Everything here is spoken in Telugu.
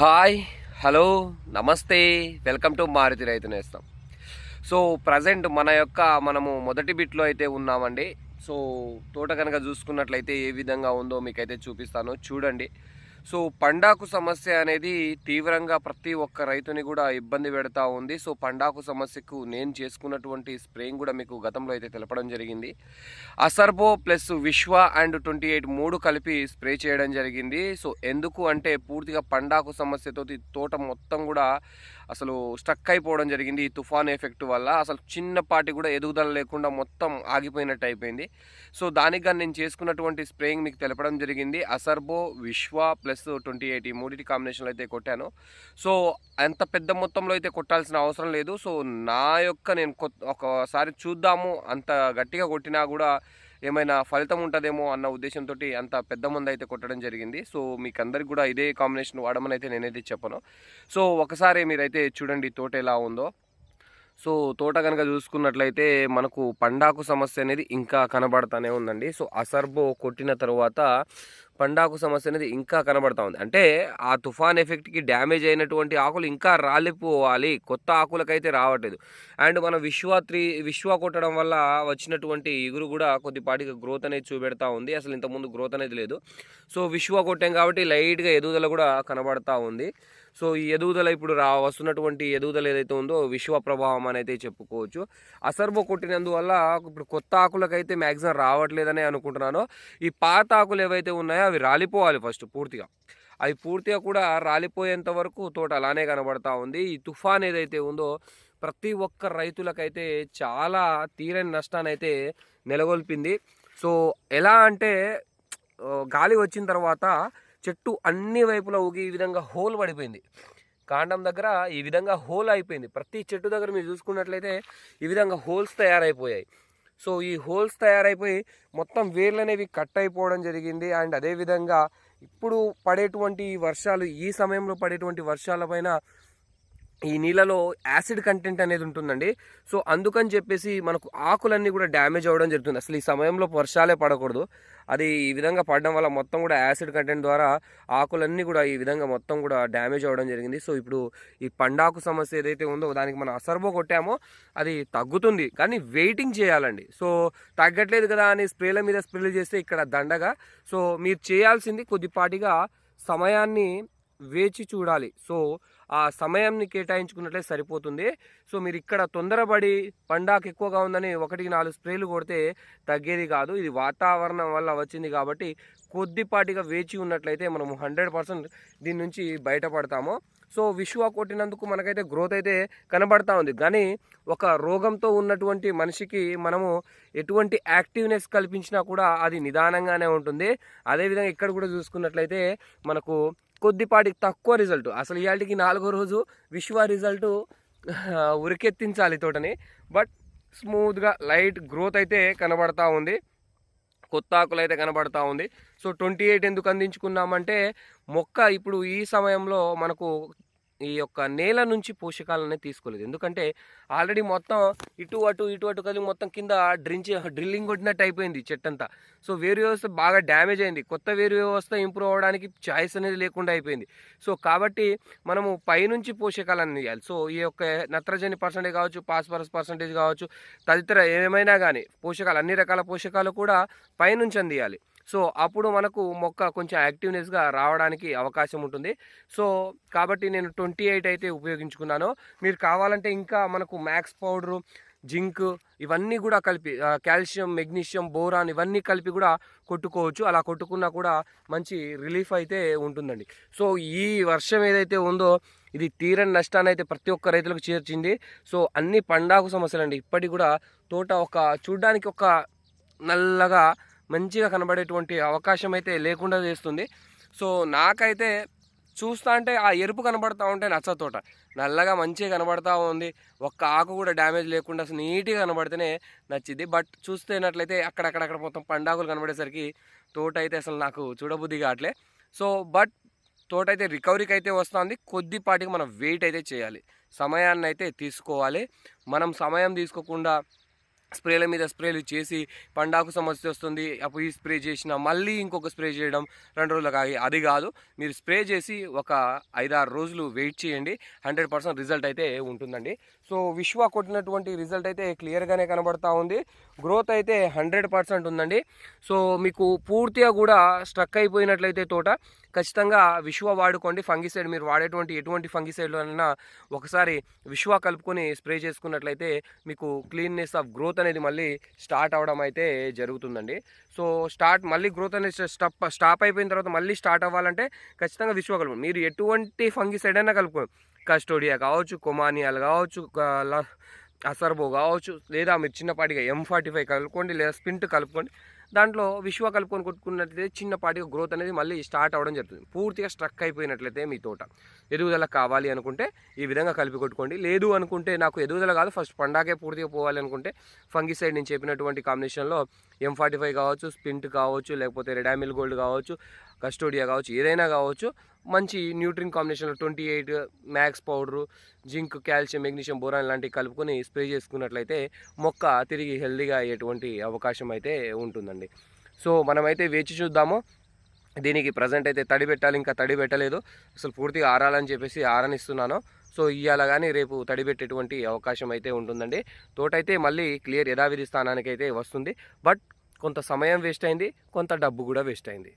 Hi hello namaste welcome to Maruti Rythu Nestham so present మన యొక్క మనము మొదటి బిట్లో అయితే ఉన్నామండి. సో తోట కనుక చూసుకున్నట్లయితే ఏ విధంగా ఉందో మీకైతే చూపిస్తాను. చూడండి. సో పండాకు సమస్య అనేది తీవ్రంగా ప్రతి ఒక్క రైతుని కూడా ఇబ్బంది పెడతా ఉంది. సో పండాకు సమస్యకు నేను చేసుకున్నటువంటి స్ప్రేయింగ్ కూడా మీకు గతంలో అయితే తెలపడం జరిగింది. అసర్బో ప్లస్ విశ్వ అండ్ ట్వంటీ ఎయిట్ మూడు కలిపి స్ప్రే చేయడం జరిగింది. సో ఎందుకు అంటే పూర్తిగా పండాకు సమస్యతో తోట మొత్తం కూడా అసలు స్ట్రక్ అయిపోవడం జరిగింది ఈ తుఫాన్ ఎఫెక్ట్ వల్ల. అసలు చిన్నపాటి కూడా ఎదుగుదల లేకుండా మొత్తం ఆగిపోయినట్టు అయిపోయింది. సో దానికి కానీ నేను చేసుకున్నటువంటి స్ప్రేయింగ్ మీకు తెలపడం జరిగింది. అసర్బో విశ్వ ప్లస్ ట్వంటీ ఎయిట్ ఈ మూడింటి కాంబినేషన్లో అయితే కొట్టాను. సో అంత పెద్ద మొత్తంలో అయితే కొట్టాల్సిన అవసరం లేదు. సో నా యొక్క నేను కొత్త ఒకసారి చూద్దాము. అంత గట్టిగా కొట్టినా కూడా ఏమైనా ఫలితం ఉంటుందేమో అన్న ఉద్దేశంతో అంత పెద్ద మంది అయితే కొట్టడం జరిగింది. సో మీకు అందరికి కూడా ఇదే కాంబినేషన్ వాడమని అయితే నేనైతే చెప్పను. సో ఒకసారి మీరైతే చూడండి తోట ఎలా ఉందో. సో తోట కనుక చూసుకున్నట్లయితే మనకు పండాకు సమస్య అనేది ఇంకా కనబడతానే ఉందండి. సో అసర్బో కొట్టిన తర్వాత పండాకు సమస్య అనేది ఇంకా కనబడతా ఉంది. అంటే ఆ తుఫాన్ ఎఫెక్ట్కి డ్యామేజ్ అయినటువంటి ఆకులు ఇంకా రాలిపోవాలి. కొత్త ఆకులకైతే రావట్లేదు. అండ్ మన విశ్వ త్రీ విశ్వ కొట్టడం వల్ల వచ్చినటువంటి ఇగురు కూడా కొద్దిపాటిగా గ్రోత్ అనేది చూపెడతా ఉంది. అసలు ఇంతకుముందు గ్రోత్ అనేది లేదు. సో విశ్వ కొట్టాం కాబట్టి లైట్గా ఎదుగుదల కూడా కనబడతా ఉంది. సో ఈ ఎదుగుదల ఇప్పుడు రా వస్తున్నటువంటి ఎదుగుదల ఏదైతే ఉందో విశ్వ ప్రభావం అనేది చెప్పుకోవచ్చు. అసర్బో కొట్టినందువల్ల ఇప్పుడు కొత్త ఆకులకైతే మ్యాక్సిమం రావట్లేదని అనుకుంటున్నాను. ఈ పాత ఆకులు ఏవైతే ఉన్నాయో అవి రాలిపోవాలి ఫస్ట్ పూర్తిగా. అవి పూర్తిగా కూడా రాలిపోయేంత వరకు తోట అలానే కనబడతా ఉంది. ఈ తుఫాన్ ఏదైతే ఉందో ప్రతి ఒక్క రైతులకైతే చాలా తీరని నష్టాన్ని అయితే నెలకొల్పింది. సో ఎలా అంటే గాలి వచ్చిన తర్వాత చెట్టు అన్ని వైపులా ఊగి ఈ విధంగా హోల్ పడిపోయింది. కాండం దగ్గర ఈ విధంగా హోల్ అయిపోయింది. ప్రతి చెట్టు దగ్గర మీరు చూసుకున్నట్లయితే ఈ విధంగా హోల్స్ తయారైపోయాయి. సో ఈ హోల్స్ తయారైపోయి మొత్తం వేర్లు అనేవి కట్ అయిపోవడం జరిగింది. అండ్ అదేవిధంగా ఇప్పుడు పడేటువంటి వర్షాలు ఈ సమయంలో పడేటువంటి వర్షాలపైన ఈ నీళ్ళలో యాసిడ్ కంటెంట్ అనేది ఉంటుందండి. సో అందుకని చెప్పేసి మనకు ఆకులన్నీ కూడా డ్యామేజ్ అవ్వడం జరుగుతుంది. అసలు ఈ సమయంలో వర్షాలే పడకూడదు. అది ఈ విధంగా పడడం వల్ల మొత్తం కూడా యాసిడ్ కంటెంట్ ద్వారా ఆకులన్నీ కూడా ఈ విధంగా మొత్తం కూడా డ్యామేజ్ అవ్వడం జరిగింది. సో ఇప్పుడు ఈ పండాకు సమస్య ఏదైతే ఉందో దానికి మనం అసర్బో కొట్టామో అది తగ్గుతుంది. కానీ వెయిటింగ్ చేయాలండి. సో తగ్గట్లేదు కదా అని స్ప్రేల మీద స్ప్రేలు చేస్తే ఇక్కడ దండగా. సో మీరు చేయాల్సింది కొద్దిపాటిగా సమయాన్ని వేచి చూడాలి. సో ఆ సమయాన్ని కేటాయించుకున్నట్లే సరిపోతుంది. సో మీరు ఇక్కడ తొందరపడి పండాకు ఎక్కువగా ఉందని ఒకటికి నాలుగు స్ప్రేలు కొడితే తగ్గేది కాదు. ఇది వాతావరణం వల్ల వచ్చింది కాబట్టి కొద్దిపాటిగా వేచి ఉన్నట్లయితే మనము హండ్రెడ్ పర్సెంట్ దీని నుంచి బయటపడతాము. సో విశ్వ కొట్టినందుకు మనకైతే గ్రోత్ అయితే కనబడతా ఉంది. కానీ ఒక రోగంతో ఉన్నటువంటి మనిషికి మనము ఎటువంటి యాక్టివ్నెస్ కల్పించినా కూడా అది నిదానంగానే ఉంటుంది. అదేవిధంగా ఇక్కడ కూడా చూసుకున్నట్లయితే మనకు కొద్దిపాటి తక్కువ రిజల్ట్ అసలు ఇవాళకి నాలుగో రోజు విశ్వ రిజల్ట్ ఉరికెత్తించాలి తోటని. బట్ స్మూత్గా లైట్ గ్రోత్ అయితే కనబడతా ఉంది. కొత్త ఆకులు అయితే కనబడతా ఉంది. సో ట్వంటీ ఎయిట్ ఎందుకు అందించుకున్నామంటే మొక్క ఇప్పుడు ఈ సమయంలో మనకు ఈ యొక్క నేల నుంచి పోషకాలనే తీసుకోలేదు. ఎందుకంటే ఆల్రెడీ మొత్తం ఇటు అటు ఇటు అటు కలిగి మొత్తం కింద డ్రించి డ్రిల్లింగ్ కొట్టినట్టు అయిపోయింది చెట్టంతా. సో వేరు వ్యవస్థ బాగా డ్యామేజ్ అయింది. కొత్త వేరు వ్యవస్థ ఇంప్రూవ్ అవ్వడానికి ఛాయిస్ అనేది లేకుండా అయిపోయింది. సో కాబట్టి మనము పైనుంచి పోషకాలను ఇవ్వాలి సో ఈ యొక్క నత్రజని పర్సంటేజ్ కావచ్చు పాస్పరస్ పర్సంటేజ్ కావచ్చు తదితర ఏమైనా కానీ పోషకాలు అన్ని రకాల పోషకాలు కూడా పైనుంచి అందియాలి సో అప్పుడు మనకు మొక్క కొంచెం యాక్టివ్నెస్గా రావడానికి అవకాశం ఉంటుంది. సో కాబట్టి నేను ట్వంటీ ఎయిట్ అయితే ఉపయోగించుకున్నాను. మీరు కావాలంటే ఇంకా మనకు మ్యాక్స్ పౌడరు జింక్ ఇవన్నీ కూడా కలిపి కాల్షియం మెగ్నీషియం బోరాన్ ఇవన్నీ కలిపి కూడా కొట్టుకోవచ్చు. అలా కొట్టుకున్నా కూడా మంచి రిలీఫ్ అయితే ఉంటుందండి. సో ఈ వర్షం ఏదైతే ఉందో ఇది తీరని నష్టాన్ని అయితే ప్రతి ఒక్క రైతులకు చేర్చింది. సో అన్ని పండాకు సమస్యలు అండి ఇప్పటికి కూడా తోట ఒక చూడడానికి ఒక నల్లగా మంచిగా కనబడేటువంటి అవకాశం అయితే లేకుండా చేస్తుంది. సో నాకైతే చూస్తా అంటే ఆ ఎరుపు కనబడతా ఉంటే నచ్చతోట నల్లగా మంచిగా కనబడతా ఉంది. ఒక్క ఆకు కూడా డ్యామేజ్ లేకుండా అసలు నీట్గా కనబడితేనే నచ్చింది. బట్ చూస్తేనట్లయితే అక్కడక్కడక్కడ మొత్తం పండాకులు కనబడేసరికి తోట అయితే అసలు నాకు చూడబుద్ధి కావట్లే. సో బట్ తోట అయితే రికవరీకి అయితే వస్తుంది. కొద్దిపాటికి మనం వెయిట్ అయితే చేయాలి. సమయాన్ని అయితే తీసుకోవాలి. మనం సమయం తీసుకోకుండా స్ప్రేల మీద స్ప్రేలు చేసి పండాకు సమస్య వస్తుంది అప్పుడు ఈ స్ప్రే చేసిన మళ్ళీ ఇంకొక స్ప్రే చేయడం రెండు రోజులకు ఆగి అది కాదు. మీరు స్ప్రే చేసి ఒక ఐదారు రోజులు వెయిట్ చేయండి. హండ్రెడ్ పర్సెంట్ రిజల్ట్ అయితే ఉంటుందండి. సో విశ్వ కొట్టినటువంటి రిజల్ట్ అయితే క్లియర్గానే కనబడతా ఉంది. గ్రోత్ అయితే హండ్రెడ్ పర్సెంట్ ఉందండి. సో మీకు పూర్తిగా కూడా స్ట్రక్ అయిపోయినట్లయితే తోట ఖచ్చితంగా విశ్వ వాడుకోండి. ఫంగిసైడ్ మీరు వాడేటువంటి ఎటువంటి ఫంగిసైడ్లోనైనా ఒకసారి విశ్వ కలుపుకొని స్ప్రే చేసుకున్నట్లయితే మీకు క్లీన్నెస్ ఆఫ్ గ్రోత్ అనేది మళ్ళీ స్టార్ట్ అవడం అయితే జరుగుతుందండి. సో స్టార్ట్ మళ్ళీ గ్రోత్ అనేది స్టాప్ స్టాప్ అయిపోయిన తర్వాత మళ్ళీ స్టార్ట్ అవ్వాలంటే ఖచ్చితంగా విశ్వ కలుపు మీరు ఎటువంటి ఫంగిసైడ్ అయినా కలుపుకోండి. కస్టోడియా కావచ్చు కొమానియాలు కావచ్చు అసర్బో కావచ్చు లేదా మీరు చిన్నపాటిగా ఎం ఫార్టీ ఫైవ్ కలుపుకోండి లేదా స్పింట్ కలుపుకోండి దాంట్లో విశ్వ కలుపుకొని కొట్టుకున్నట్లయితే చిన్నపాటిగా గ్రోత్ అనేది మళ్ళీ స్టార్ట్ అవ్వడం జరుగుతుంది. పూర్తిగా స్ట్రక్ అయిపోయినట్లయితే మీ తోట. ఎదుగుదల కావాలి అనుకుంటే ఈ విధంగా కలిపి కొట్టుకోండి. లేదు అనుకుంటే నాకు ఎదుగుదల కాదు ఫస్ట్ పండాకే పూర్తిగా పోవాలి అనుకుంటే ఫంగిసైడ్ నేను చెప్పినటువంటి కాంబినేషన్లో ఎం ఫార్టీ ఫైవ్ కావచ్చు స్పింట్ కావచ్చు లేకపోతే రెడామిల్ గోల్డ్ కావచ్చు కస్టోడియా కావచ్చు ఏదైనా కావచ్చు మంచి న్యూట్రిన్ కాంబినేషన్లో twenty eight max powder zinc calcium magnesium boron లాంటివి కలుపుకొని స్ప్రే చేసుకున్నట్లయితే మొక్క తిరిగి హెల్దీగా అయ్యేటువంటి అవకాశం అయితే ఉంటుందండి. సో మనమైతే వేచి చూద్దాము. దీనికి ప్రజెంట్ అయితే తడి పెట్టాలి ఇంకా తడి పెట్టలేదు. అసలు పూర్తిగా ఆరాలని చెప్పేసి ఆరనిస్తున్నాను. సో ఇవాళ కానీ రేపు తడి పెట్టేటువంటి అవకాశం అయితే ఉంటుందండి. తోట అయితే మళ్ళీ క్లియర్ యథావిధి స్థానానికి అయితే వస్తుంది. బట్ కొంత సమయం వేస్ట్ అయింది కొంత డబ్బు కూడా వేస్ట్ అయింది.